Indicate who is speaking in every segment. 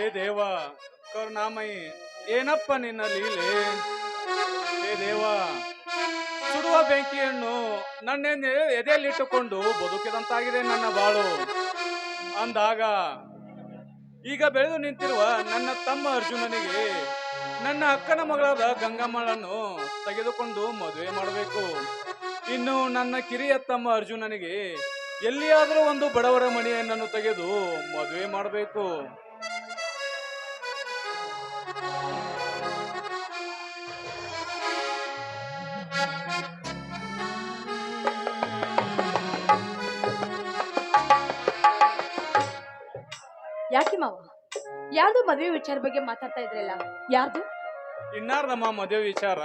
Speaker 1: ಏ ದೇವ, ಕರುಣಾಮಯಿ, ಏನಪ್ಪ ನಿನ್ನ ಲೀಲೆ? ಏ ದೇವ, ಸುಡುವ ಬೆಂಕಿಯನ್ನು ನನ್ನ ಎದೆಯಲ್ಲಿಟ್ಟುಕೊಂಡು ಬದುಕಿದಂತಾಗಿದೆ ನನ್ನ ಬಾಳು. ಅಂದಾಗ, ಈಗ ಬೆಳೆದು ನಿಂತಿರುವ ನನ್ನ ತಮ್ಮ ಅರ್ಜುನನಿಗೆ ನನ್ನ ಅಕ್ಕನ ಮಗಳಾದ ಗಂಗಮ್ಮಳನ್ನು ತೆಗೆದುಕೊಂಡು ಮದುವೆ ಮಾಡಬೇಕು. ಇನ್ನು ನನ್ನ ಕಿರಿಯ ತಮ್ಮ ಅರ್ಜುನನಿಗೆ ಎಲ್ಲಿಯಾದರೂ ಒಂದು ಬಡವರ ಮನೆಯನ್ನು ತೆಗೆದು ಮದುವೆ ಮಾಡಬೇಕು.
Speaker 2: ಯಾಕೆ ಮಾವ? ಯಾರ್ದು ಮದುವೆ ವಿಚಾರ ಬಗ್ಗೆ ಮಾತಾಡ್ತಾ ಇದ್ರಲ್ಲ? ಯಾರ್ದು?
Speaker 1: ಇನ್ನಾರ್ದಮ್ಮ ಮದುವೆ ವಿಚಾರ?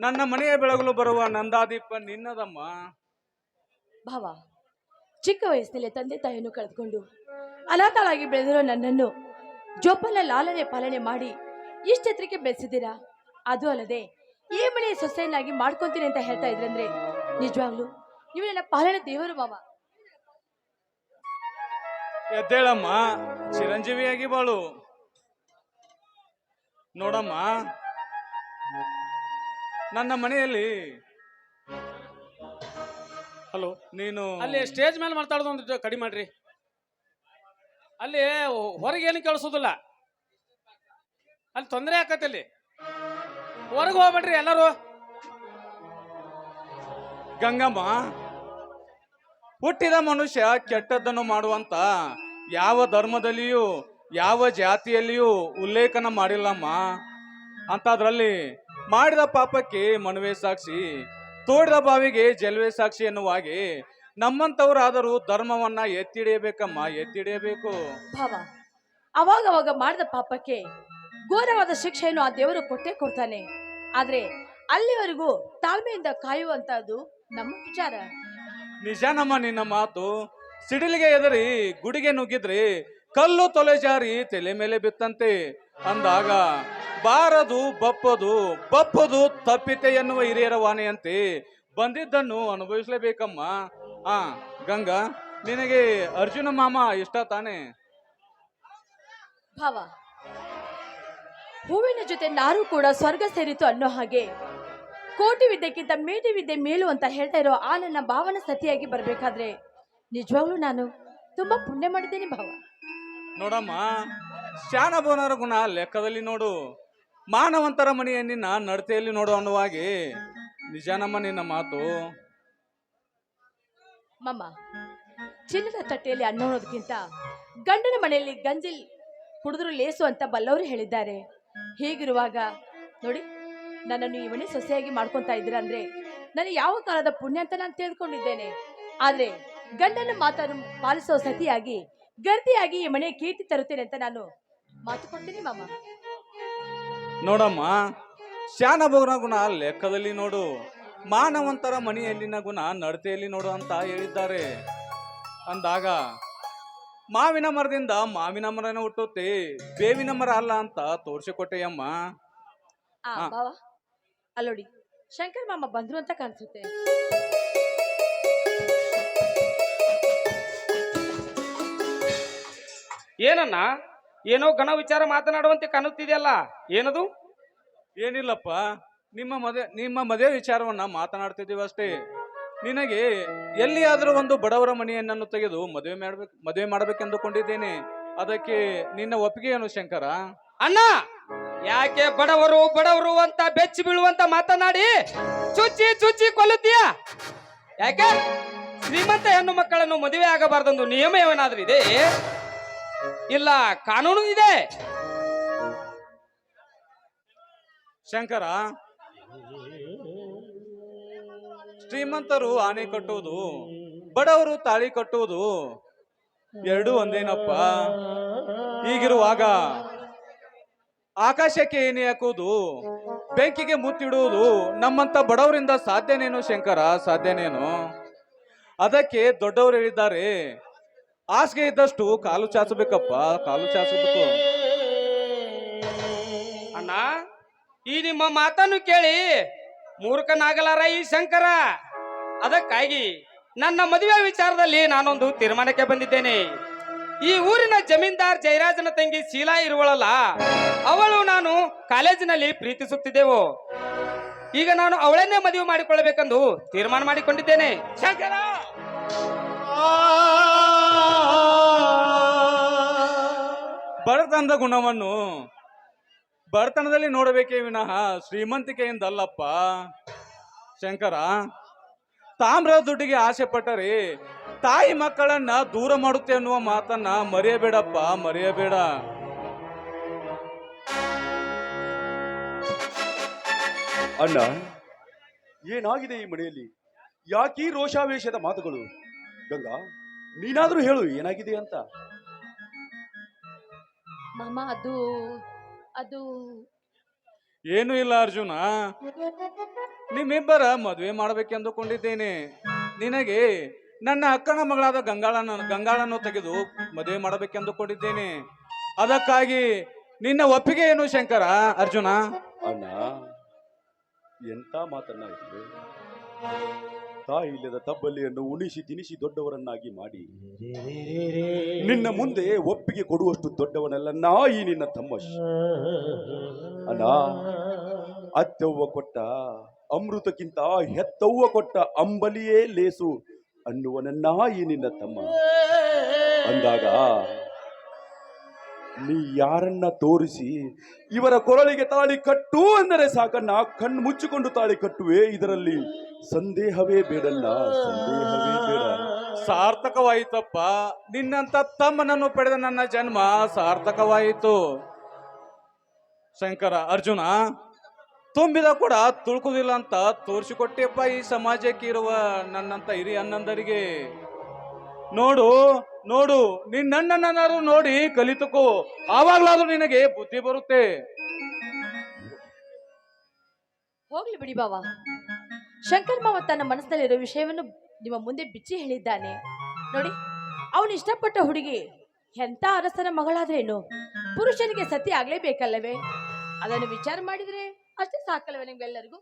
Speaker 1: ನನ್ನ ಮನೆಯ ಬೆಳಗಲು ಬರುವ ನಂದಾದೀಪ ನಿನ್ನದಮ್ಮ.
Speaker 2: ಭಾವ ಚಿಕ್ಕ ವಯಸ್ಸಿನಲ್ಲೇ ತಂದೆ ತಾಯಿಯನ್ನು ಕಳೆದುಕೊಂಡು ಅನಾಥಳಾಗಿ ಬೆಳೆದಿರೋ ನನ್ನನ್ನು ಜೋಪಾನ ಲಾಲನೆ ಪಾಲನೆ ಮಾಡಿ ಇಷ್ಟೆತ್ತರಕ್ಕೆ ಬೆಳೆಸಿದ್ದೀರಾ? ಅದು ಅಲ್ಲದೆ ಈ ಮನೆಯ ಸೊಸೆಯನ್ನಾಗಿ ಮಾಡ್ಕೊಂತೀನಿ ಅಂತ ಹೇಳ್ತಾ ಇದ್ರಂದ್ರೆ ನಿಜವಾಗ್ಲು ನೀವು ನನ್ನ ಪಾಲನೆ ದೇವರು ಮಾವ.
Speaker 1: ಎದ್ದೇಳಮ್ಮ, ಚಿರಂಜೀವಿಯಾಗಿ ಬಾಳು. ನೋಡಮ್ಮ, ನನ್ನ ಮನೆಯಲ್ಲಿ
Speaker 3: ಹಲೋ
Speaker 1: ನೀನು
Speaker 3: ಅಲ್ಲಿ ಸ್ಟೇಜ್ ಮೇಲೆ ಮಾತಾಡೋದು ಒಂದು ಕಡಿಮೆ ಮಾಡ್ರಿ. ಅಲ್ಲಿ ಹೊರಗೆ ಏನು ಕೇಳಿಸೋದಿಲ್ಲ. ಅಲ್ಲಿ ತೊಂದರೆ ಆಕತ್ತೆ ಅಲ್ಲಿ. ಹೊರಗೆ ಹೋಗ್ಬೇಡ್ರಿ ಎಲ್ಲರೂ.
Speaker 1: ಗಂಗಮ್ಮ ಹುಟ್ಟಿದ ಮನುಷ್ಯ ಕೆಟ್ಟದ್ದನ್ನು ಮಾಡುವಂತ ಯಾವ ಧರ್ಮದಲ್ಲಿಯೂ ಯಾವ ಜಾತಿಯಲ್ಲಿಯೂ ಉಲ್ಲೇಖನ ಮಾಡಿಲ್ಲಮ್ಮ. ಅದರಲ್ಲಿ ಮಾಡಿದ ಪಾಪಕ್ಕೆ ಮನವೇ ಸಾಕ್ಷಿ ತೋಡಿದ ಬಾವಿಗೆ ಜಲ್ವೆ ಸಾಕ್ಷಿ ಎನ್ನುವಾಗಿ ನಮ್ಮಂತವರಾದರೂ ಧರ್ಮವನ್ನ ಎತ್ತಿಡಿಯಬೇಕಮ್ಮ ಎತ್ತಿಡಿಯಬೇಕು
Speaker 2: ಭಾವ ಅವಾಗ ಅವಾಗ ಮಾಡಿದ ಪಾಪಕ್ಕೆ ಘೋರವಾದ ಶಿಕ್ಷೆಯನ್ನು ಆ ದೇವರು ಕೊಟ್ಟೇ ಕೊಡ್ತಾನೆ. ಆದ್ರೆ ಅಲ್ಲಿವರೆಗೂ ತಾಳ್ಮೆಯಿಂದ ಕಾಯುವಂತದ್ದು ನಮ್ಮ ವಿಚಾರ.
Speaker 1: ನಿಜಾನಮ್ಮ ನಿನ್ನ ಮಾತು ಸಿಡಿಲಿಗೆ ಎದರಿ ಗುಡಿಗೆ ನುಗ್ಗಿದ್ರಿ ಕಲ್ಲು ತೊಲೆ ಜಾರಿ ತಲೆ ಮೇಲೆ ಬಿತ್ತಂತೆ. ಅಂದಾಗ ಬಾರದು ಬಪ್ಪದು ಬಪ್ಪದು ತಪ್ಪಿತೆ ಎನ್ನುವ ಹಿರಿಯರ ವಾನೆಯಂತೆ ಬಂದಿದ್ದನ್ನು ಅನುಭವಿಸಲೇಬೇಕಮ್ಮ. ಆ ಗಂಗಾ ನಿನಗೆ ಅರ್ಜುನ ಮಾಮ ಇಷ್ಟ ತಾನೆ?
Speaker 2: ಭಾವ ಹೂವಿನ ಜೊತೆ ನಾರು ಕೂಡ ಸ್ವರ್ಗ ಸೇರಿತು ಅನ್ನೋ ಹಾಗೆ. ಕೋಟಿ ವಿದ್ಯೆಕ್ಕಿಂತ ಮೇಟಿ ವಿದ್ಯೆ ಮೇಲು ಅಂತ ಹೇಳ್ತಾ ಇರೋ ಆ ನನ್ನ ಭಾವನ ಸತಿಯಾಗಿ ಬರಬೇಕಾದ್ರೆ ನಿಜವಾಗ್ಲೂ ನಾನು ತುಂಬಾ ಪುಣ್ಯ ಮಾಡಿದ್ದೇನೆ ಭಾವ.
Speaker 1: ನೋಡಮ್ಮ ಶಾನಬೋನರ ಗುಣ ಲೆಕ್ಕದಲ್ಲಿ ನೋಡು. ಮಾನವಂತರ ನಾನು ನಡತೆಯಲ್ಲಿ ನೋಡು ಅನ್ನುವಾಗಿ ನಿಜಾನಮ್ಮ ನಿನ್ನ ಮಾತು.
Speaker 2: ಮಮ್ಮ ಚಿನ್ನದ ತಟ್ಟೆಯಲ್ಲಿ ಅನ್ನೋದಕ್ಕಿಂತ ಗಂಡನ ಮನೆಯಲ್ಲಿ ಗಂಜಿ ಕುಡಿದ್ರು ಲೇಸು ಅಂತ ಬಲ್ಲವರು ಹೇಳಿದ್ದಾರೆ. ಹೀಗಿರುವಾಗ, ನೋಡಿ, ನನ್ನನ್ನು ಇವನೇ ಸೊಸೆಯಾಗಿ ಮಾಡ್ಕೊತಾ ಇದ್ದೀರಾ ಅಂದ್ರೆ ನನಗೆ ಯಾವ ಕಾಲದ ಪುಣ್ಯ ಅಂತ ನಾನು ತಿಳ್ಕೊಂಡಿದ್ದೇನೆ. ಆದ್ರೆ ಗಂಡನ ಮಾತನ್ನು ಪಾಲಿಸೋ ಸತಿಯಾಗಿ ಗರ್ತಿಯಾಗಿ ಈ ಮನೆ ಕೀರ್ತಿ ತರುತ್ತೇನೆ ಅಂತ ನಾನು ಮಾತು ಕೊಡ್ತೀನಿ ಮಾಮ
Speaker 1: ನೋಡಮ್ಮ ಶಾನಬೋಗನ ಗುಣ ಲೆಕ್ಕದಲ್ಲಿ ನೋಡು. ಮಾನವಂತರ ಮನೆಯಲ್ಲಿನ ಗುಣ ನಡತೆಯಲ್ಲಿ ನೋಡು ಅಂತ ಹೇಳಿದ್ದಾರೆ. ಅಂದಾಗ ಮಾವಿನ ಮರದಿಂದ ಮಾವಿನ ಮರನ ಹುಟ್ಟುತ್ತೆ ಬೇವಿನ ಮರ ಅಲ್ಲ ಅಂತ ತೋರಿಸಿಕೊಟ್ಟೆಯಮ್ಮ.
Speaker 2: ಆ. ಬಾವ ಅಲ್ಲೋಡಿ ಶಂಕರ್ ಮಾಮ ಬಂದ್ರು ಅಂತ ಕಾಣಿಸುತ್ತೆ.
Speaker 4: ಏನನ್ನ? ಏನೋ ಘನ ವಿಚಾರ ಮಾತನಾಡುವಂತೆ ಕಾಣುತ್ತಿದೆಯಲ್ಲ ಏನದು?
Speaker 1: ಏನಿಲ್ಲಪ್ಪ ನಿಮ್ಮ ಮದುವೆ ನಿಮ್ಮ ಮದುವೆ ವಿಚಾರವನ್ನ ಮಾತನಾಡ್ತಿದ್ದೀವಿ ಅಷ್ಟೇ. ನಿನಗೆ ಎಲ್ಲಿಯಾದರೂ ಒಂದು ಬಡವರ ಮನೆಯನ್ನು ತೆಗೆದು ಮದುವೆ ಮಾಡ್ಬೇಕು ಮದುವೆ ಮಾಡಬೇಕೆಂದುಕೊಂಡಿದ್ದೇನೆ. ಅದಕ್ಕೆ ನಿನ್ನ ಒಪ್ಪಿಗೆ ಏನು ಶಂಕರ?
Speaker 4: ಅಣ್ಣ! ಯಾಕೆ ಬಡವರು ಬಡವರು ಅಂತ ಬೆಚ್ಚಿ ಬೀಳುವಂತ ಮಾತನಾಡಿ? ಚುಚ್ಚಿ ಚುಚ್ಚಿ ಕೊಲ್ಲುತ್ತೀಯ? ಯಾಕೆ? ಶ್ರೀಮಂತ ಹೆಣ್ಣು ಮಕ್ಕಳನ್ನು ಮದುವೆ ಆಗಬಾರ್ದೊಂದು ನಿಯಮ ಏನಾದ್ರೂ ಇದೆ ಇಲ್ಲ, ಕಾನೂನು ಇದೆ.
Speaker 1: ಶಂಕರ, ಶ್ರೀಮಂತರು ಆನೆ ಕಟ್ಟುವುದು, ಬಡವರು ತಾಳಿ ಕಟ್ಟುವುದು, ಎರಡೂ ಒಂದೇನಪ್ಪ? ಹೀಗಿರುವಾಗ ಆಕಾಶಕ್ಕೆ ಏನೇ ಹಾಕುವುದು, ಬೆಂಕಿಗೆ ಮುತ್ತಿಡುವುದು, ನಮ್ಮಂತ ಬಡವರಿಂದ ಸಾಧ್ಯನೇನು ಶಂಕರ? ಸಾಧ್ಯನೇನು? ಅದಕ್ಕೆ ದೊಡ್ಡವರು ಹೇಳಿದ್ದಾರೆ ಹಾಸಿಗೆ ಇದ್ದಷ್ಟು ಕಾಲು ಚಾಚಬೇಕಪ್ಪ ಕಾಲು ಚಾಚಬೇಕು.
Speaker 4: ಅಣ್ಣ ಈ ನಿಮ್ಮ ಮಾತನ್ನು ಕೇಳಿ ಮೂರ್ಖನಾಗಲಾರ ಈ ಶಂಕರ. ಅದಕ್ಕಾಗಿ ನನ್ನ ಮದುವೆ ವಿಚಾರದಲ್ಲಿ ನಾನೊಂದು ತೀರ್ಮಾನಕ್ಕೆ ಬಂದಿದ್ದೇನೆ. ಈ ಊರಿನ ಜಮೀನ್ದಾರ್ ಜಯರಾಜನ ತಂಗಿ ಶೀಲಾ ಇರುವಳಲ್ಲ ಅವಳು ನಾನು ಕಾಲೇಜಿನಲ್ಲಿ ಪ್ರೀತಿಸುತ್ತಿದ್ದೆವು. ಈಗ ನಾನು ಅವಳನ್ನೇ ಮದುವೆ ಮಾಡಿಕೊಳ್ಳಬೇಕೆಂದು ತೀರ್ಮಾನ ಮಾಡಿಕೊಂಡಿದ್ದೇನೆ. ಶಂಕರ!
Speaker 1: ಬಡತನದ ಗುಣವನ್ನು ಬಡತನದಲ್ಲಿ ನೋಡಬೇಕೇ ವಿನಃ ಶ್ರೀಮಂತಿಕೆಯಿಂದಲ್ಲಪ್ಪ. ಶಂಕರ ತಾಮ್ರ ದುಡ್ಡಿಗೆ ಆಸೆ ಪಟ್ಟರೆ ತಾಯಿ ಮಕ್ಕಳನ್ನ ದೂರ ಮಾಡುತ್ತೆ ಅನ್ನುವ ಮಾತನ್ನ ಮರೆಯಬೇಡಪ್ಪ, ಮರೆಯಬೇಡ.
Speaker 5: ಅಣ್ಣ, ಏನಾಗಿದೆ ಈ ಮನೆಯಲ್ಲಿ? ಯಾಕೀ ರೋಷಾವೇಶದ ಮಾತುಗಳು? ಗಂಗಾ, ನೀನಾದ್ರೂ ಹೇಳು, ಏನಾಗಿದೆ ಅಂತ.
Speaker 2: ಮಾಮ ಅದು ಅದು.
Speaker 1: ಏನು ಇಲ್ಲ ಅರ್ಜುನ. ನಿಮ್ಮಿಬ್ಬರ ಮದುವೆ ಮಾಡಬೇಕೆಂದುಕೊಂಡಿದ್ದೇನೆ. ನಿನಗೆ ನನ್ನ ಅಕ್ಕನ ಮಗಳಾದ ಗಂಗಾಳನ ಗಂಗಾಳನ್ನು ತೆಗೆದು ಮದುವೆ ಮಾಡಬೇಕೆಂದುಕೊಂಡಿದ್ದೇನೆ. ಅದಕ್ಕಾಗಿ ನಿನ್ನ ಒಪ್ಪಿಗೆ ಏನು ಶಂಕರ ಅರ್ಜುನ?
Speaker 5: ಅಣ್ಣ ಎಂತ ಮಾತನ್ನ ತಾಯಿ ಇಲ್ಲದ ತಬ್ಬಲಿಯನ್ನು ಉಣಿಸಿ ತಿನಿಸಿ ದೊಡ್ಡವರನ್ನಾಗಿ ಮಾಡಿ. ನಿನ್ನ ಮುಂದೆ ಒಪ್ಪಿಗೆ ಕೊಡುವಷ್ಟು ದೊಡ್ಡವನಲ್ಲ ನಾಯಿ ನಿನ್ನ ತಮ್ಮ ಅಲ್ಲ ಅತ್ತವ್ವ ಕೊಟ್ಟ ಅಮೃತಕ್ಕಿಂತ ಹೆತ್ತವ್ವ ಕೊಟ್ಟ ಅಂಬಲಿಯೇ ಲೇಸು ಅನ್ನುವನ ನಾಯಿ ನಿನ್ನ ತಮ್ಮ. ಅಂದಾಗ ನೀ ಯಾರನ್ನ ತೋರಿಸಿ ಇವರ ಕೊರಳಿಗೆ ತಾಳಿ ಕಟ್ಟು ಅಂದರೆ ಸಾಕನ್ನ ಕಣ್ಣು ಮುಚ್ಚಿಕೊಂಡು ತಾಳಿ ಕಟ್ಟುವೆ ಇದರಲ್ಲಿ? ಸಂದೇಹವೇ ಬೇಡಲ್ಲ, ಸಂದೇಹವೇ
Speaker 1: ಸಾರ್ಥಕವಾಯಿತಪ್ಪ ನಿನ್ನಂತ ತಮ್ಮನನ್ನು ಪಡೆದ ನನ್ನ ಜನ್ಮ ಸಾರ್ಥಕವಾಯಿತು. ಶಂಕರ, ಅರ್ಜುನ, ತುಂಬಿದ ಕೂಡ ತುಳ್ಕುದಿಲ್ಲ ಅಂತ ತೋರಿಸಿಕೊಟ್ಟಿಯಪ್ಪ ಈ ಸಮಾಜಕ್ಕೆ ಇರುವ ನನ್ನಂತ ಹಿರಿ ಅನ್ನಂದರಿಗೆ ನೋಡು ನೋಡು ನಿನ್ನಣ್ಣನಾರು ನೋಡಿ ಕಲಿತುಕೋ. ಆವಾಗ್ಲಾದ್ರೂ ನಿನಗೆ ಬುದ್ಧಿ ಬರುತ್ತೆ.
Speaker 2: ಹೋಗ್ಲಿ ಬಿಡಿ ಬಾವ. ಶಂಕರ್ ಮಾವ ತನ್ನ ಮನಸ್ಸಿನಲ್ಲಿರೋ ವಿಷಯವನ್ನು ನಿಮ್ಮ ಮುಂದೆ ಬಿಚ್ಚಿ ಹೇಳಿದ್ದಾನೆ. ನೋಡಿ, ಅವನು ಇಷ್ಟಪಟ್ಟ ಹುಡುಗಿ ಎಂಥ ಅರಸನ ಮಗಳಾದ್ರೇನು? ಪುರುಷನಿಗೆ ಸತಿ ಆಗ್ಲೇಬೇಕಲ್ಲವೇ? ಅದನ್ನು ವಿಚಾರ ಮಾಡಿದ್ರೆ ಅಷ್ಟೇ ಸಾಕಲ್ಲವೇ ನಿಮ್ಗೆಲ್ಲರಿಗೂ?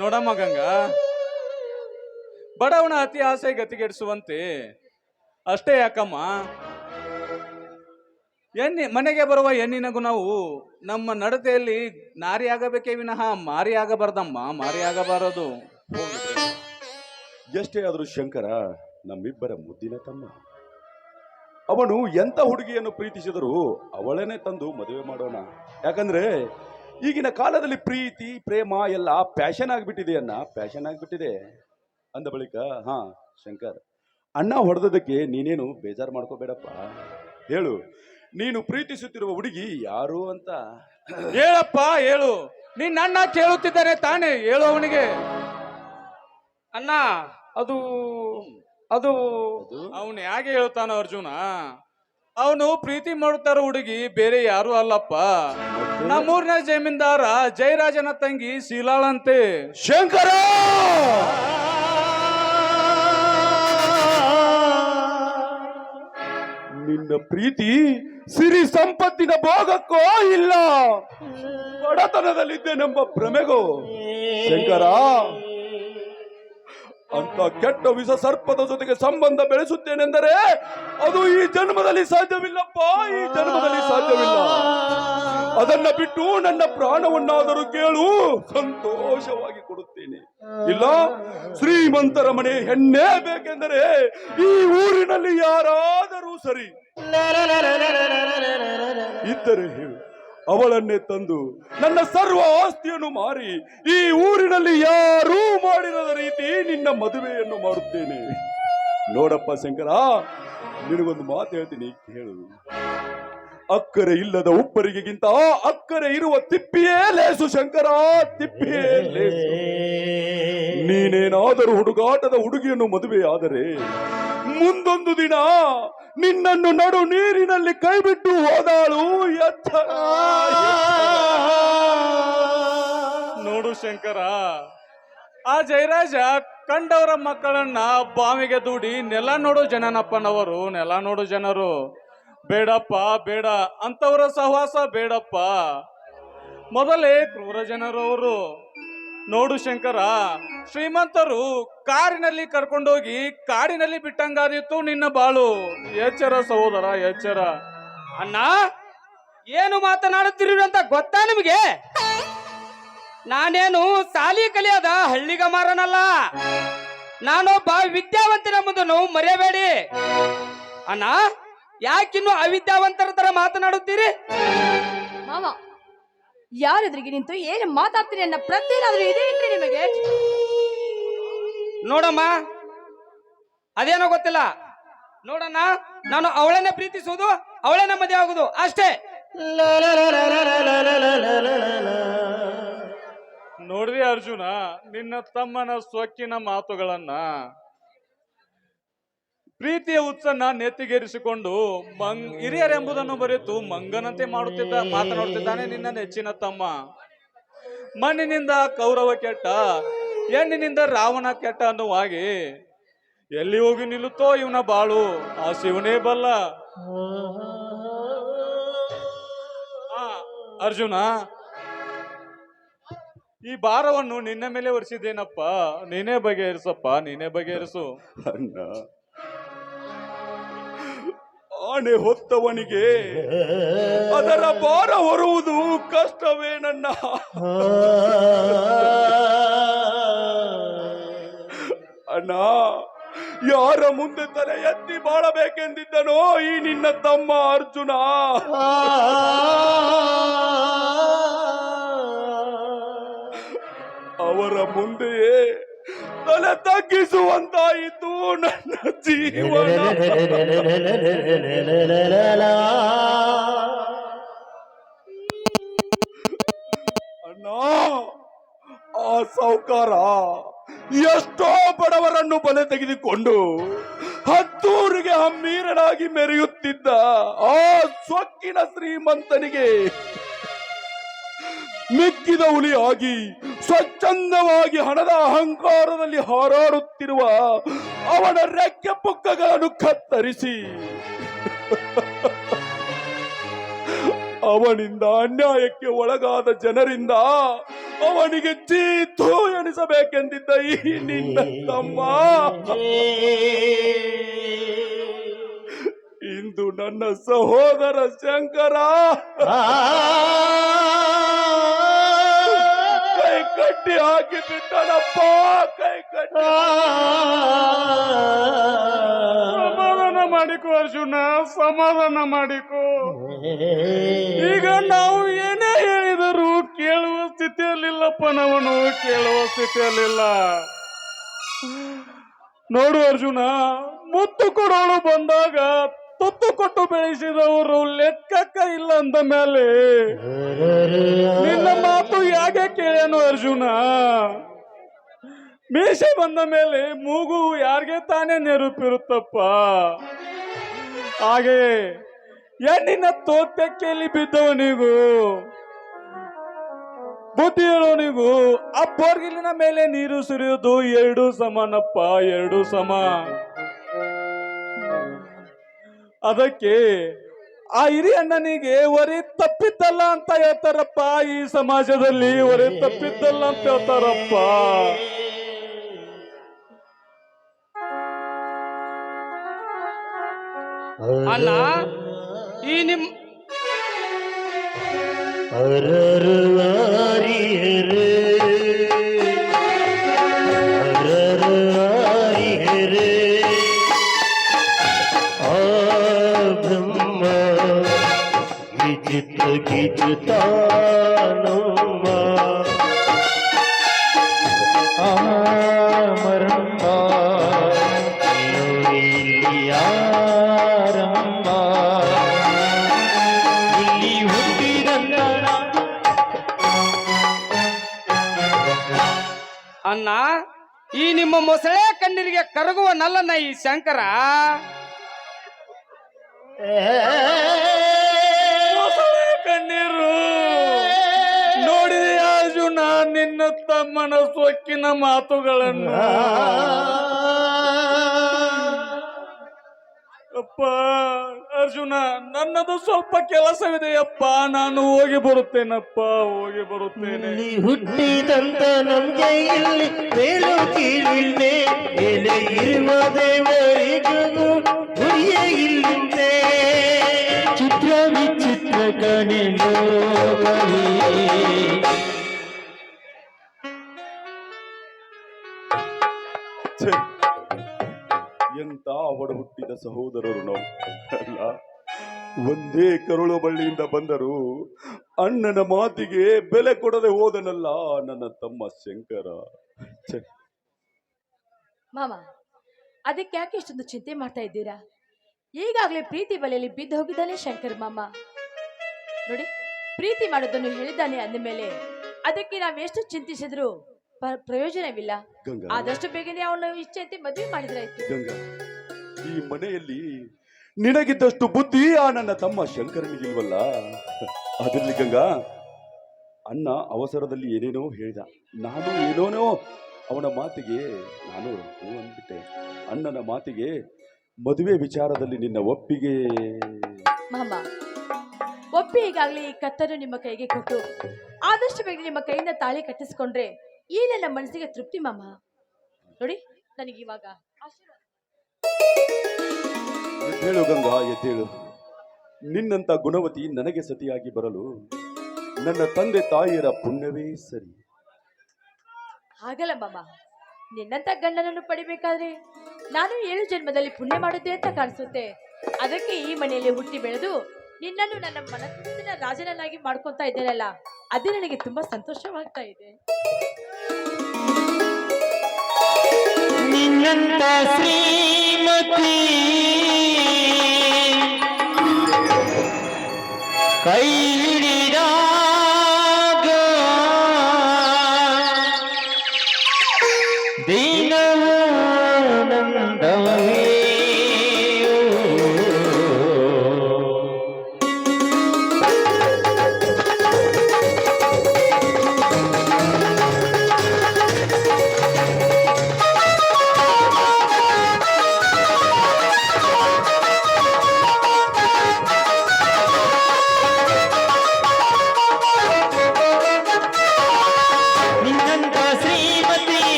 Speaker 1: ನೋಡಮ್ಮ ಗಂಗಾ, ಬಡವನ ಅತಿ ಆಸೆ ಗತಿಗೆಡಿಸುವಂತೆ ಅಷ್ಟೇ ಯಾಕಮ್ಮ? ಎಣ್ಣೆ, ಮನೆಗೆ ಬರುವ ಹೆಣ್ಣಿನ ಗುಣವು ನಮ್ಮ ನಡತೆಯಲ್ಲಿ ನಾರಿ ಆಗಬೇಕೇ ವಿನಃ ಮಾರಿಯಾಗಬಾರ್ದಮ್ಮ, ಮಾರಿಯಾಗಬಾರದು.
Speaker 5: ಎಷ್ಟೇ ಆದರೂ ಶಂಕರ ನಮ್ಮಿಬ್ಬರ ಮುದ್ದಿನ ತಮ್ಮ. ಅವನು ಎಂತ ಹುಡುಗಿಯನ್ನು ಪ್ರೀತಿಸಿದರೂ ಅವಳನ್ನೇ ತಂದು ಮದುವೆ ಮಾಡೋಣ. ಯಾಕಂದ್ರೆ ಈಗಿನ ಕಾಲದಲ್ಲಿ ಪ್ರೀತಿ, ಪ್ರೇಮ ಎಲ್ಲ ಪ್ಯಾಷನ್ ಆಗಿಬಿಟ್ಟಿದೆ ಅಣ್ಣ ಪ್ಯಾಷನ್ ಆಗಿಬಿಟ್ಟಿದೆ. ಅಂದ ಬಳಿಕ, ಹಾ, ಶಂಕರ್ ಅಣ್ಣ ಹೊಡೆದದಕ್ಕೆ ನೀನೇನು ಬೇಜಾರು ಮಾಡ್ಕೋಬೇಡಪ್ಪ. ಹೇಳು ನೀನು ಪ್ರೀತಿಸುತ್ತಿರುವ ಹುಡುಗಿ ಯಾರು ಅಂತ?
Speaker 1: ಹೇಳಪ್ಪ ಹೇಳು. ನಿನ್ನ ಅಣ್ಣ ಕೇಳುತ್ತಿದ್ದಾನೆ ತಾನೇ ಹೇಳು ಅವನಿಗೆ.
Speaker 4: ಅಣ್ಣ ಅದು ಅದು
Speaker 1: ಅವನು ಹೇಗೆ ಹೇಳ್ತಾನ ಅರ್ಜುನ? ಅವನು ಪ್ರೀತಿ ಮಾಡುತ್ತಾರ ಹುಡುಗಿ ಬೇರೆ ಯಾರು ಅಲ್ಲಪ್ಪ. ನಮ್ಮೂರಿನ ಜಮೀನ್ದಾರ ಜಯರಾಜನ ತಂಗಿ ಶೀಲಾಳಂತೆ.
Speaker 5: ಶಂಕರ! ನಿನ್ನ ಪ್ರೀತಿ ಸಿರಿ ಸಂಪತ್ತಿನ ಭೋಗಕ್ಕೋ ಇಲ್ಲ. ಬಡತನದಲ್ಲಿದ್ದೇನೆಂಬ ಭ್ರಮೆಗೋ ಶಂಕರ ಅಂತ ಕೆಟ್ಟ ವಿಷ ಸರ್ಪದ ಜೊತೆಗೆ ಸಂಬಂಧ ಬೆಳೆಸುತ್ತೇನೆಂದರೆ ಅದು ಈ ಜನ್ಮದಲ್ಲಿ ಸಾಧ್ಯವಿಲ್ಲಪ್ಪ, ಈ ಜನ್ಮದಲ್ಲಿ ಸಾಧ್ಯವಿಲ್ಲ. ಅದನ್ನ ಬಿಟ್ಟು ನನ್ನ ಪ್ರಾಣವನ್ನಾದರೂ ಕೇಳು, ಸಂತೋಷವಾಗಿ ಕೊಡುತ್ತೇನೆ. ಇಲ್ಲ, ಶ್ರೀಮಂತರ ಮನೆ ಹೆಣ್ಣೇ ಬೇಕೆಂದರೆ ಈ ಊರಿನಲ್ಲಿ ಯಾರಾದರೂ ಸರಿ. ಇದ್ದರೆ ಹೇಳು. ಅವಳನ್ನೇ ತಂದು ನನ್ನ ಸರ್ವ ಆಸ್ತಿಯನ್ನು ಮಾರಿ ಈ ಊರಿನಲ್ಲಿ ಯಾರೂ ಮಾಡಿರದ ರೀತಿ ನಿನ್ನ ಮದುವೆಯನ್ನು ಮಾಡುತ್ತೇನೆ. ನೋಡಪ್ಪ ಶಂಕರ, ನಿನಗೊಂದು ಮಾತು ಹೇಳ್ತೀನಿ, ಕೇಳು. ಅಕ್ಕರೆ ಇಲ್ಲದ ಉಪ್ಪರಿಗೆಗಿಂತ ಅಕ್ಕರೆ ಇರುವ ತಿಪ್ಪಿಯೇ ಲೇಸು ಶಂಕರ, ತಿಪ್ಪಿಯೇ ಲೇಸು. ನೀನೇನಾದರೂ ಹುಡುಗಾಟದ ಹುಡುಗಿಯನ್ನು ಮದುವೆ ಆದರೆ ಮುಂದೊಂದು ದಿನ ನಿನ್ನನ್ನು ನಡು ನೀರಿನಲ್ಲಿ ಕೈಬಿಟ್ಟು ಹೋದಾಳು ಎತ್ತರ
Speaker 1: ನೋಡು ಶಂಕರ, ಆ ಜಯರಾಜ ಕಂಡವರ ಮಕ್ಕಳನ್ನ ಬಾವಿಗೆ ದೂಡಿ ನೆಲ ನೋಡು ಜನನಪ್ಪನವರು, ನೆಲ ನೋಡು ಜನರು. ಬೇಡಪ್ಪ, ಬೇಡ ಅಂತವರ ಸಹವಾಸ ಬೇಡಪ್ಪ. ಮೊದಲೇ ಕ್ರೂರ ಜನರವರು ನೋಡು ಶಂಕರ, ಶ್ರೀಮಂತರು ಕಾರಿನಲ್ಲಿ ಕರ್ಕೊಂಡೋಗಿ ಕಾಡಿನಲ್ಲಿ ಬಿಟ್ಟಂಗಾದಿತ್ತು ನಿನ್ನ ಬಾಳು. ಎಚ್ಚರ ಸಹೋದರ, ಎಚ್ಚರ.
Speaker 4: ಅಣ್ಣ, ಏನು ಮಾತನಾಡುತ್ತಿರುವಿ ಅಂತ ಗೊತ್ತಾ ನಿಮಗೆ? ನಾನೇನು ಸಾಲಿ ಕಲಿಯದ ಹಳ್ಳಿಗ ಮಾರನಲ್ಲ ನಾನೊಬ್ಬ ವಿದ್ಯಾವಂತನೆಂಬುದನ್ನು ಮರೆಯಬೇಡಿ. ಅಣ್ಣ, ಯಾಕಿನ್ನು ಅವಿದ್ಯಾವಂತರ ತರ ಮಾತನಾಡುತ್ತೀರಿ?
Speaker 2: ಮಾವ, ಯಾರೆದ್ರಿಗೆ ನಿಂತು ಏನು ಮಾತಾಡ್ತೀರಿ ಅನ್ನೋ ಪ್ರತಿನಾದ್ರೂ ಇದೆ ಏನ್ರಿ ನಿಮಗೆ?
Speaker 4: ನೋಡಮ್ಮ. ಅದೇನೋ ಗೊತ್ತಿಲ್ಲ. ನೋಡಣ್ಣ, ನಾನು ಅವಳನ್ನೇ ಪ್ರೀತಿಸುವುದು ಅವಳನ್ನೇ ಮದುವೆ ಆಗುದು ಅಷ್ಟೇ.
Speaker 1: ನೋಡ್ರಿ ಅರ್ಜುನ, ನಿನ್ನ ತಮ್ಮನ ಸೊಕ್ಕಿನ ಮಾತುಗಳನ್ನ ಪ್ರೀತಿಯ ಉತ್ಸನ್ನ ನೆತ್ತಿಗೇರಿಸಿಕೊಂಡು ಮಂಗ್ ಹಿರಿಯರೆಂಬುದನ್ನು ಬರೆತು ಮಂಗನಂತೆ ಮಾಡುತ್ತಿದ್ದ ಮಾತನಾಡುತ್ತಿದ್ದಾನೆ ನಿನ್ನ ನೆಚ್ಚಿನ ತಮ್ಮ. ಮಣ್ಣಿನಿಂದ ಕೌರವ ಕೆಟ್ಟ ಹೆಣ್ಣಿನಿಂದ ರಾವಣ ಕೆಟ್ಟ ಅನ್ನುವಾಗಿ ಎಲ್ಲಿ ಹೋಗಿ ನಿಲ್ಲುತ್ತೋ ಇವನ ಬಾಳು ಆ ಶಿವನೇ ಬಲ್ಲ. ಆ, ಅರ್ಜುನ ಈ ಭಾರವನ್ನು ನಿನ್ನ ಮೇಲೆ ಹೊರಿಸಿದ್ದೇನಪ್ಪ ನೀನೇ ಬಗೆಹರಿಸಪ್ಪ ನೀನೇ ಬಗೆಹರಿಸು.
Speaker 5: ಅಣ್ಣ ಆಣೆ ಹೊತ್ತವನಿಗೆ ಅದರ ಭಾರ ಹೊರುವುದು ಕಷ್ಟವೇ ನನ್ನ. ಅಣ್ಣ, ಯಾರ ಮುಂದೆ ತಲೆ ಎತ್ತಿ ಬಾಳಬೇಕೆಂದಿದ್ದನೋ ಈ ನಿನ್ನ ತಮ್ಮ ಅರ್ಜುನ. ಅವರ ಮುಂದೆಯೇ ತಲೆ ತಗ್ಗಿಸುವಂತಾಯಿತು ನನ್ನ ಜೀವನ. ಅಣ್ಣ ಆ ಸಾಹುಕಾರ ಎಷ್ಟೋ ಬಡವರನ್ನು ಬಲೆ ತೆಗೆದುಕೊಂಡು ಹತ್ತೂರಿಗೆ ಹಮ್ಮೀರನಾಗಿ ಮೆರೆಯುತ್ತಿದ್ದ ಆ ಸೊಕ್ಕಿನ ಶ್ರೀಮಂತನಿಗೆ ಮಿಕ್ಕಿದ ಹುಲಿಯಾಗಿ ಸ್ವಚ್ಛಂದವಾಗಿ ಹಣದ ಅಹಂಕಾರದಲ್ಲಿ ಹಾರಾಡುತ್ತಿರುವ ಅವನ ರೆಕ್ಕೆ ಪುಕ್ಕಗಳನ್ನು ಕತ್ತರಿಸಿ ಅವನಿಂದ ಅನ್ಯಾಯಕ್ಕೆ ಒಳಗಾದ ಜನರಿಂದ ಅವನಿಗೆ ಚೀತು ಎಣಿಸಬೇಕೆಂದಿದ್ದ ಈ ನಿನ್ನ ತಮ್ಮ. ಇಂದು ನನ್ನ ಸಹೋದರ ಶಂಕರ. ಕೈ ಕಟ್ಟಿ ಹಾಕಿ ಬಿಟ್ಟನಪ್ಪ, ಕೈ ಕಟ್ಟ.
Speaker 1: ಸಮಾಧಾನ ಮಾಡಿಕೋ ಅರ್ಜುನ, ಸಮಾಧಾನ ಮಾಡಿಕೋ. ಸ್ಥಿತಿಯಲ್ಲಿಲ್ಲಪ್ಪ ನಾವನು ಕೇಳುವ ಸ್ಥಿತಿಯಲ್ಲಿಲ್ಲ. ನೋಡು ಅರ್ಜುನ, ಮುತ್ತು ಕೊಡೋಳು ಬಂದಾಗ ತುತ್ತು ಕೊಟ್ಟು ಬೆಳೆಸಿದವರು ಲೆಕ್ಕಕ್ಕ ಇಲ್ಲ ಅಂದ ಮೇಲೆ ನಿನ್ನ ಮಾತು ಯಾಕೆ ಕೇಳೇನು ಅರ್ಜುನ? ಮೀಸೆ ಬಂದ ಮೇಲೆ ಮೂಗು ಯಾರಿಗೆ ತಾನೇ ನೆರುಪಿರುತ್ತಪ್ಪ? ಹಾಗೆ ಹೆಣ್ಣಿನ ತೋತ್ಯಕ್ಕೆ ಬಿದ್ದವನಿಗೂ ಬುದ್ಧಿ ಹೇಳೋನಿಗೂ ಆ ಬೋರ್ಗಿಲಿನ ಮೇಲೆ ನೀರು ಸುರಿಯೋದು ಎರಡು ಸಮಾನಪ್ಪ ಎರಡು ಸಮ. ಅದಕ್ಕೆ ಆ ಹಿರಿಯ ಅಣ್ಣನಿಗೆ ಒರೆ ತಪ್ಪಿದ್ದಲ್ಲ ಅಂತ ಹೇಳ್ತಾರಪ್ಪ ಈ ಸಮಾಜದಲ್ಲಿ ಒರೆ ತಪ್ಪಿದ್ದಲ್ಲ ಅಂತ ಹೇಳ್ತಾರಪ್ಪ.
Speaker 4: ಅಲ್ಲ ಈ ನಿಮ್
Speaker 6: ಇಲ್ಲಿ ಹುಟ್ಟಿದಂದ
Speaker 4: ಅಣ್ಣ ಈ ನಿಮ್ಮ ಮೊಸಳೆ ಕಣ್ಣೀರಿಗೆ ಕರಗುವ ನಲ್ಲನ್ನ ಈ ಶಂಕರ?
Speaker 1: ಮೊಸಳೆ ನಿನ್ನ ತಮ್ಮನ ಸೊಕ್ಕಿನ ಮಾತುಗಳನ್ನು. ಅಪ್ಪ ಅರ್ಜುನ, ನನ್ನದು ಸ್ವಲ್ಪ ಕೆಲಸವಿದೆಯಪ್ಪ. ನಾನು ಹೋಗಿ ಬರುತ್ತೇನಪ್ಪ, ಹೋಗಿ ಬರುತ್ತೇನೆ.
Speaker 6: ಇಲ್ಲಿ ಹುಟ್ಟಿದಂತ ನಮ್ಗೆ ಇಲ್ಲಿ ಮೇಲು ಕೀಳಿಲ್ಲೆ. ಎಲೆ ಇರುವ ದೇವರಿಗೂ ಗುರಿಯೇ ಇಲ್ಲಿಂದೆ. ಚಿತ್ರ ವಿಚಿತ್ರ ಕಣೆ
Speaker 5: ಎಂತ ಅವಳು ಹುಟ್ಟಿದ ಸಹೋದರರು ನಾವು ಅಲ್ಲ? ಒಂದೇ ಕರುಳು ಬಳ್ಳಿಯಿಂದ ಬಂದರು ಅಣ್ಣನ ಮಾತಿಗೆ ಬೆಲೆ ಕೊಡದೆ ಹೋದನಲ್ಲ ನನ್ನ ತಮ್ಮ ಶಂಕರ.
Speaker 2: ಮಾಮಾ ಅದಕ್ಕೆ ಯಾಕೆ ಇಷ್ಟೊಂದು ಚಿಂತೆ ಮಾಡ್ತಾ ಇದ್ದೀರಾ? ಈಗಾಗಲೇ ಪ್ರೀತಿ ಬಲೆಯಲ್ಲಿ ಬಿದ್ದು ಹೋಗಿದ್ದಾನೆ ಶಂಕರ್ ಮಾಮ. ನೋಡಿ ಪ್ರೀತಿ ಮಾಡೋದನ್ನು ಹೇಳಿದ್ದಾನೆ ಅಂದಮೇಲೆ ಅದಕ್ಕೆ ನಾವೆಷ್ಟು ಚಿಂತಿಸಿದ್ರು ಪ- ಪ್ರಯೋಜನವಿಲ್ಲ.
Speaker 5: ಗಂಗಾ.
Speaker 2: ಆದಷ್ಟು ಬೇಗನೆ ಅವನು ಇಚ್ಛೆಯಂತೆ ಮದುವೆ ಮಾಡಿದ್ರಾಯ್ತು
Speaker 5: ಗಂಗಾ. ಈ ಮನೆಯಲ್ಲಿ ನಿನಗಿದ್ದಷ್ಟು ಬುದ್ಧಿ ಆ ನನ್ನ ತಮ್ಮ ಶಂಕರನಿಗಿಲ್ವಲ್ಲ? ಅದಿರ್ಲಿ ಗಂಗಾ, ಅಣ್ಣ ಅವಸರದಲ್ಲಿ ಏನೇನೋ ಹೇಳಿದ. ನಾನು ಏನೋನೋ ಅವನ ಮಾತಿಗೆ, ನಾನು ಹೂ ಅಂದ್ಬಿಟ್ಟೆ. ಅಣ್ಣನ ಮಾತಿಗೆ ಮದುವೆ ವಿಚಾರದಲ್ಲಿ ನಿನ್ನ ಒಪ್ಪಿಗೆ.
Speaker 2: ಒಪ್ಪಿ ಈಗಾಗಲೇ ಈ ಕತ್ತನ್ನು ನಿಮ್ಮ ಕೈಗೆ ಕೊಟ್ಟು ಆದಷ್ಟು ಬೇಗ ನಿಮ್ಮ ಕೈಯಿಂದ ತಾಳಿ ಕಟ್ಟಿಸ್ಕೊಂಡ್ರೆ ಈ ನನ್ನ ಮನಸ್ಸಿಗೆ ತೃಪ್ತಿ ಮಾಮ? ನೋಡಿ, ನನಗೆ ಇವಾಗ ಆಶೀರ್ವಾದ.
Speaker 5: ಎದ್ದೇಳು ಗಂಗಾ ಎದ್ದೇಳು. ನಿನ್ನಂತ ಗುಣವತಿ ನನಗೆ ಸತಿಯಾಗಿ ಬರಲು ನನ್ನ ತಂದೆ ತಾಯಿಯರ ಪುಣ್ಯವೇ ಸರಿ.
Speaker 2: ಹಾಗಲ್ಲ ಮಾಮ ನಿನ್ನಂತ ಗಂಡನನ್ನು ಪಡಿಬೇಕಾದ್ರೆ ನಾನು ಏಳು ಜನ್ಮದಲ್ಲಿ ಪುಣ್ಯ ಮಾಡುತ್ತೆ ಅಂತ ಕಾಣಿಸುತ್ತೆ. ಅದಕ್ಕೆ ಈ ಮನೆಯಲ್ಲಿ ಹುಟ್ಟಿ ಬೆಳೆದು ನಿನ್ನನ್ನು ನನ್ನ ಮನಸ್ಸಿನ ರಾಜನನ್ನಾಗಿ ಮಾಡ್ಕೊತಾ ಇದ್ದೇನಲ್ಲ ಅದೇ ನನಗೆ ತುಂಬಾ ಸಂತೋಷವಾಗ್ತಾ ಇದೆ.
Speaker 6: ನಿನ್ನಂತ ಶ್ರೀಮತಿ ಕೈ ಹಿಡಿದಾಗ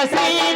Speaker 6: ನಿನ್ನಂತ ಶ್ರೀಮತಿ ಕೈ ಹಿಡಿದ